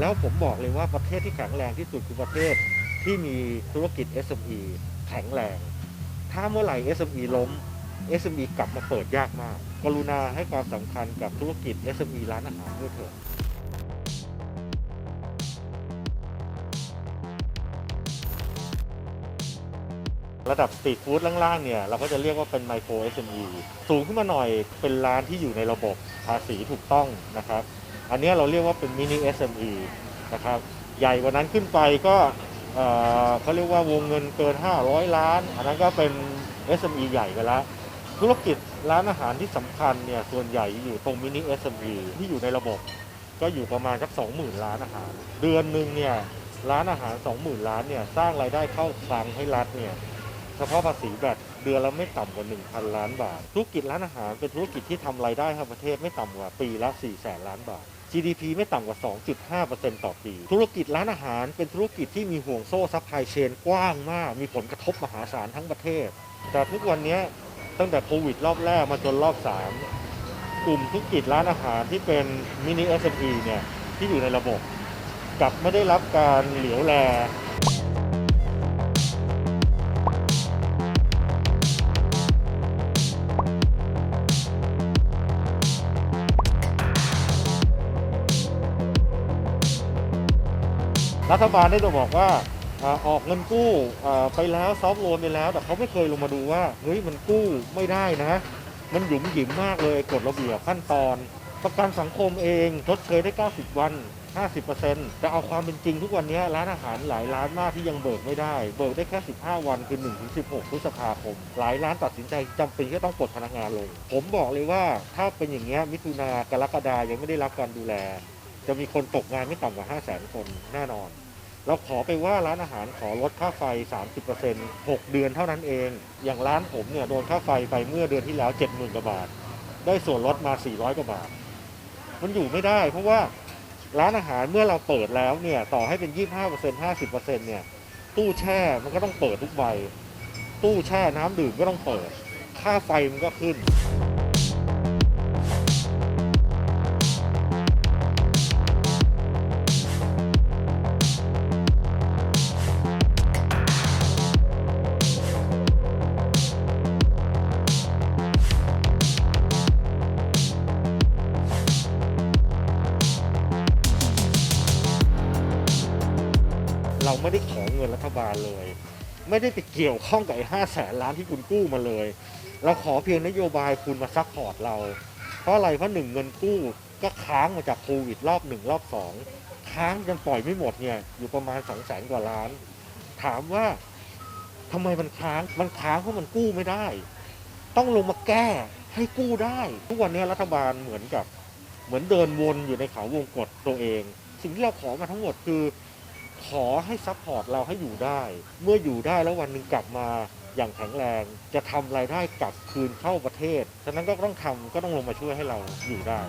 แล้วผมบอกเลยว่าประเทศที่แข็งแรงที่สุดคือประเทศที่มีธุรกิจ SME แข็งแรง ถ้าเมื่อไหร่ SME ล้ม SME กลับมาเปิดยากมาก กรุณาให้ความสำคัญกับธุรกิจ SME ร้านอาหารด้วยเถอะระดับสตรีทฟู้ดล่างๆเนี่ยเราก็จะเรียกว่าเป็นไมโคร SME สูงขึ้นมาหน่อยเป็นร้านที่อยู่ในระบบภาษีถูกต้องนะครับ อันนี้เราเรียกว่าเป็นมินิ SME นะครับใหญ่กว่านั้นขึ้นไปก็เอ่อเขาเรียกว่าวงเงินเกิน 500 ล้าน อันนั้นก็เป็น SME ใหญ่ไปแล้วธุรกิจร้านอาหารที่สำคัญเนี่ยส่วนใหญ่อยู่ตรงมินิ SME ที่อยู่ในระบบ ก็อยู่ประมาณสัก20,000 ล้านอาหาร เดือนหนึ่งเนี่ยร้านอาหาร 20,000 ล้านเนี่ยสร้างรายได้เข้าคลังให้รัฐเนี่ยเฉพาะภาษีแบตเดือนละไม่ต่ำกว่า 1,000 ล้านบาท ธุรกิจร้านอาหารเป็นธุรกิจที่ทำรายได้ให้ประเทศไม่ต่ำกว่าปีละ4แสนล้านบาท GDP ไม่ต่ำกว่า 2.5%ต่อปี ธุรกิจร้านอาหารเป็นธุรกิจที่มีห่วงโซ่ซัพพลายเชนกว้างมาก มีผลกระทบมหาศาลทั้งประเทศ แต่ทุกวันนี้ตั้งแต่โควิดรอบแรกมาจนรอบ 3 กลุ่มธุรกิจร้านอาหารที่เป็นมินิ SME เนี่ยที่อยู่ในระบบกลับไม่ได้รับการเหลียวแล รัฐบาลได้บอกว่าออกเงินกู้ไปแล้วซอฟต์โลนไปแล้ว แต่เขาไม่เคยลงมาดูว่าเฮ้ยมันกู้ไม่ได้นะ มันหยุมหยิมมากเลยกฎระเบียบขั้นตอน ประกันสังคมเองชดเชยได้ 90 วัน 50%แต่เอาความเป็นจริงทุกวันนี้ร้านอาหารหลายร้านมากที่ยังเบิกไม่ได้ เบิกได้แค่ 15 วันคือ 1-16 พฤษภาคม หลายร้านตัดสินใจจำเป็นที่ต้องปลดพนักงานลง ผมบอกเลยว่าถ้าเป็นอย่างเงี้ยมิถุนากรกฎายังไม่ได้รับการดูแล จะมีคนตกงานไม่ต่ำกว่า 5 0 0 0 0 0 คนแน่นอน เราขอไปว่าร้านอาหารขอลดค่าไฟ 30% 6 เดือนเท่านั้นเอง อย่างร้านผมเนี่ยโดนค่าไฟไปเมื่อเดือนที่แล้ว 70,000กว่าบาท ได้ส่วนลดมา 400 กว่าบาท มันอยู่ไม่ได้ เพราะว่าร้านอาหารเมื่อเราเปิดแล้วเนี่ยต่อให้เป็น 25% 50%เนี่ยตู้แช่มันก็ต้องเปิดทุกใบ ตู้แช่น้ำดื่มก็ต้องเปิด ค่าไฟมันก็ขึ้น เราไม่ได้ขอเงินรัฐบาลเลย ไม่ได้ไปเกี่ยวข้องกับไอ้ห้าแสนล้านที่คุณกู้มาเลย เราขอเพียงนโยบายคุณมาซัพพอร์ตเรา เพราะอะไรเพราะหนึ่งเงินกู้ก็ค้างมาจากโควิดรอบหนึ่งรอบสองค้างจนปล่อยไม่หมดเนี่ยอยู่ประมาณสองแสนกว่าล้าน ถามว่าทำไมมันค้างมันค้างเพราะมันกู้ไม่ได้ ต้องลงมาแก้ให้กู้ได้ ทุกวันนี้รัฐบาลเหมือนกับ เหมือนเดินวนอยู่ในเขาวงกฏตัวเอง สิ่งที่เราขอมาทั้งหมดคือ ขอให้ซัพพอร์ตเราให้อยู่ได้ เมื่ออยู่ได้แล้ววันหนึ่งกลับมาอย่างแข็งแรง จะทำรายได้กลับคืนเข้าประเทศ ฉะนั้นก็ต้องทำก็ต้องลงมาช่วยให้เราอยู่ได้